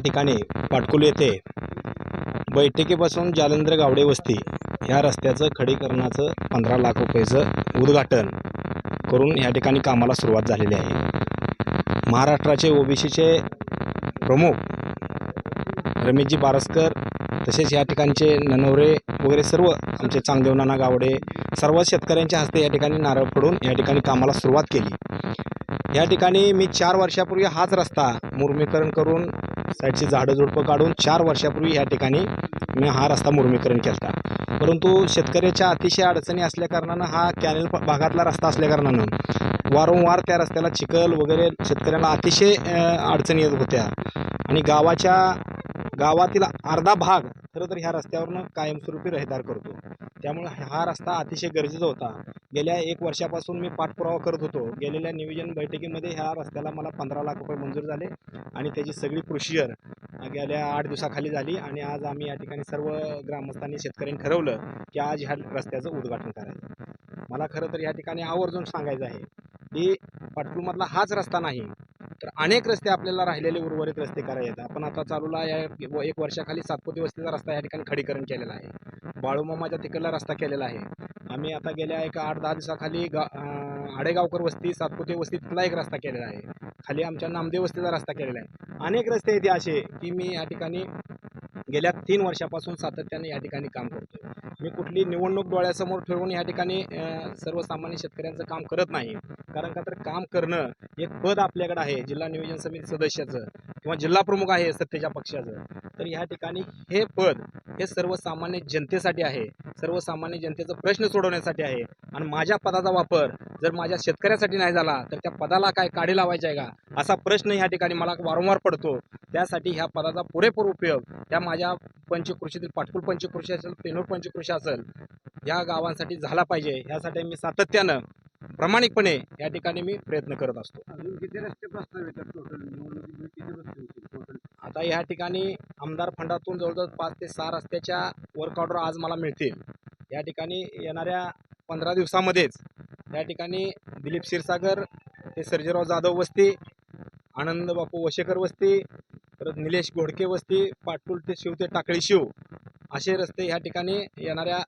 ठिकाणी पाटकुल येथे बैठकीपासून जालंधर गावडे वस्ती ह्या रस्त्याचं खडीकरणाचं पंधरा लाख रुपयाचं उद्घाटन करून ह्या ठिकाणी कामाला सुरुवात झालेली आहे. महाराष्ट्राचे ओबीसीचे प्रमुख रमेशजी बारसकर तसेच या ठिकाणचे ननवरे वगैरे सर्व आमचे चांगदेव नाना गावडे सर्व शेतकऱ्यांच्या हस्ते या ठिकाणी नारळ पडून या ठिकाणी कामाला सुरुवात केली. या ठिकाणी मी चार वर्षापूर्वी हाच रस्ता मुरमीकरण करून साईडची झाडं झुडपं काढून चार वर्षापूर्वी ह्या ठिकाणी मी हा रस्ता मुरमीकरण केला होता परंतु शेतकऱ्याच्या अतिशय अडचणी असल्याकारणानं हा कॅनल भागातला रस्ता असल्याकारणानं वारंवार त्या रस्त्याला चिखल वगैरे शेतकऱ्यांना अतिशय अडचणी येत होत्या. आणि गावाच्या गावातील अर्धा भाग खरं तर ह्या रस्त्यावरनं कायमस्वरूपी रहदार करतो. त्यामुळे हा रस्ता अतिशय गरजेचा होता. गेल्या एक वर्षापासून मी पाठपुरावा करत होतो. गेलेल्या नियोजन बैठकीमध्ये ह्या रस्त्याला मला पंधरा लाख रुपये मंजूर झाले आणि त्याची सगळी प्रोसिजर गेल्या आठ दिवसाखाली झाली आणि आज आम्ही या ठिकाणी सर्व ग्रामस्थांनी शेतकऱ्यांनी ठरवलं की आज ह्या रस्त्याचं उद्घाटन करायचं. मला खरं तर या ठिकाणी आवर्जून सांगायचं आहे की पाटकुलमधला हाच रस्ता नाही. तर अनेक रस्ते आपल्याला राहिलेले उर्वरित रस्ते करायचे येतात. आपण आता चालूला या एक वर्षाखाली सातपोती वस्तीचा रस्ता या ठिकाणी खडीकरण केलेला आहे. बाळूमामाच्या तिकडला रस्ता केलेला आहे. आम्ही आता गेल्या एक आठ दहा दिवसाखाली गा आडेगावकर वस्ती सातपुते वस्ती तिथला एक रस्ता केलेला आहे. खाली आमच्या नामदेव वस्तीचा रस्ता केलेला आहे. अनेक रस्ते आहेत असे की मी या ठिकाणी गेल्या तीन वर्षापासून सातत्याने या ठिकाणी काम करतोय. मी कुठली निवडणूक डोळ्यासमोर ठेवून या ठिकाणी सर्वसामान्य शेतकऱ्यांचं काम करत नाही. कारण का तर काम करणं एक पद आपल्याकडे आहे जिल्हा नियोजन समिती सदस्याचं किंवा जिल्हा प्रमुख आहे सत्तेच्या पक्षाचं. तर ह्या ठिकाणी हे पद हे सर्वसामान्य जनतेसाठी आहे. सर्वसामान्य जनतेचा प्रश्न सोडवण्यासाठी आहे. आणि माझ्या पदाचा वापर जर माझ्या शेतकऱ्यासाठी नाही झाला तर त्या पदाला काय काढी लावायचे आहे का? असा प्रश्न ह्या ठिकाणी मला वारंवार पडतो. त्यासाठी ह्या पदाचा पुरेपूर उपयोग त्या माझ्या पंचकृषीतील पाटकुल पंचकृषी असेल पेनूर पंचकृषी असेल या गावांसाठी झाला पाहिजे. ह्यासाठी मी सातत्यानं प्रामाणिकपणे या ठिकाणी मी प्रयत्न करत असतो. टोटल आता या ठिकाणी आमदार फंडातून जवळजवळ पाच ते सहा रस्त्याच्या वर्क ऑर्डर आज मला मिळतील. या ठिकाणी येणाऱ्या पंधरा दिवसामध्येच या ठिकाणी दिलीप क्षीरसागर ते सर्जेराव जाधव वस्ती आनंद बापू वशेकर वस्ती परत निलेश घोडके वस्ती पाटकुल ते शिव ते टाकळी शिव असे रस्ते ह्या ठिकाणी येणाऱ्या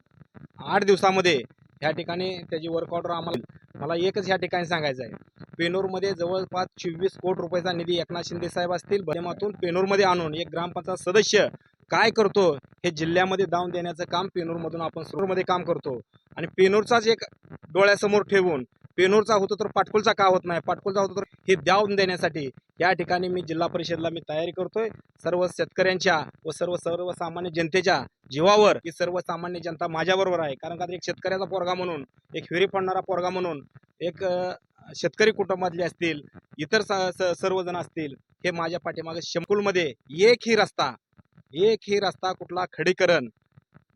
आठ दिवसामध्ये ह्या ठिकाणी त्याची वर्क ऑर्डर आम्हाला मला एकच ह्या ठिकाणी सांगायचं आहे पेनूरमध्ये जवळपास चोवीस कोटी रुपयाचा निधी एकनाथ शिंदे साहेब असतील माध्यमातून पेनूरमध्ये आणून एक ग्रामपंचायत सदस्य काय करतो हे जिल्ह्यामध्ये दावून देण्याचं काम पेनूरमधून आपण सुरूमध्ये काम करतो. आणि पेनूरचाच एक डोळ्यासमोर ठेवून पेनूरचा होतो तर पाटकुलचा का होत नाही? पाटकुलचा होतो तर हे द्यावून देण्यासाठी. या ठिकाणी मी जिल्हा परिषदला मी तयारी करतोय. सर्व शेतकऱ्यांच्या व सर्व सर्वसामान्य जनतेच्या जीवावर ही सर्वसामान्य जनता माझ्याबरोबर आहे. कारण का एक शेतकऱ्याचा पोरगा म्हणून एक हिरी पडणारा पोरगा म्हणून एक शेतकरी कुटुंबातले असतील इतर स- स- सर्वजण असतील हे माझ्या पाठीमागे शंकुलमध्ये एक ही रस्ता एक ही रस्ता कुठला खडीकरण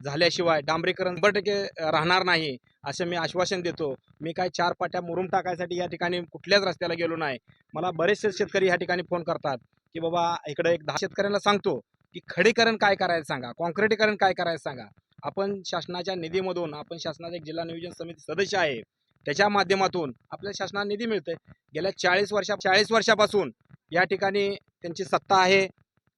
झाल्याशिवाय डांबरीकरण शंभर टक्के राहणार नाही. असं मी आश्वासन देतो. मी काय चार पाट्या मुरुम टाकायसाठी या ठिकाणी कुठल्याच रस्त्याला गेलो नाही. मला बरेचसे शेतकरी या ठिकाणी फोन करतात की बाबा इकडे एक दहा शेतकऱ्यांना सांगतो की खडीकरण काय करायचं सांगा कॉन्क्रिटीकरण काय करायचं सांगा. आपण शासनाच्या निधीमधून आपण शासनाचा एक जिल्हा नियोजन समिती सदस्य आहे. त्याच्या माध्यमातून आपल्या शासनाला निधी मिळते गेल्या चाळीस वर्षा चाळीस वर्षापासून या ठिकाणी त्यांची सत्ता आहे.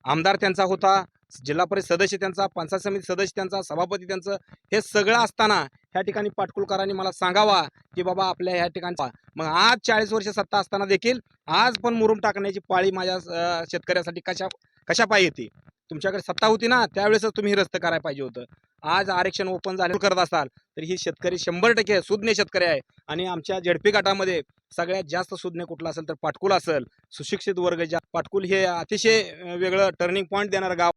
आमदार त्यांचा होता. जिल्हा परिषद सदस्य त्यांचा पंचायत समिती सदस्य त्यांचा सभापती त्यांचं हे सगळं असताना ह्या ठिकाणी पाटकुलकरांनी मला सांगावा की बाबा आपल्या ह्या ठिकाणचा. मग आज चाळीस वर्ष सत्ता असताना देखील आज पण मुरुम टाकण्याची पाळी माझ्या शेतकऱ्यासाठी कशा कशा पाहिजे येते? तुमच्याकडे सत्ता होती ना त्यावेळेसच तुम्ही हे रस्त करायला पाहिजे होतं. आज आरक्षण ओपन झाले करत असाल तर ही शेतकरी शंभर टक्के सुज्ञ शेतकरी आहे. आणि आमच्या झडपी गटामध्ये सगळ्यात जास्त सुज्ञ कुठला असेल तर पाटकुल असेल. सुशिक्षित वर्ग ज्या पाटकुल हे अतिशय वेगळं टर्निंग पॉईंट देणारं गाव.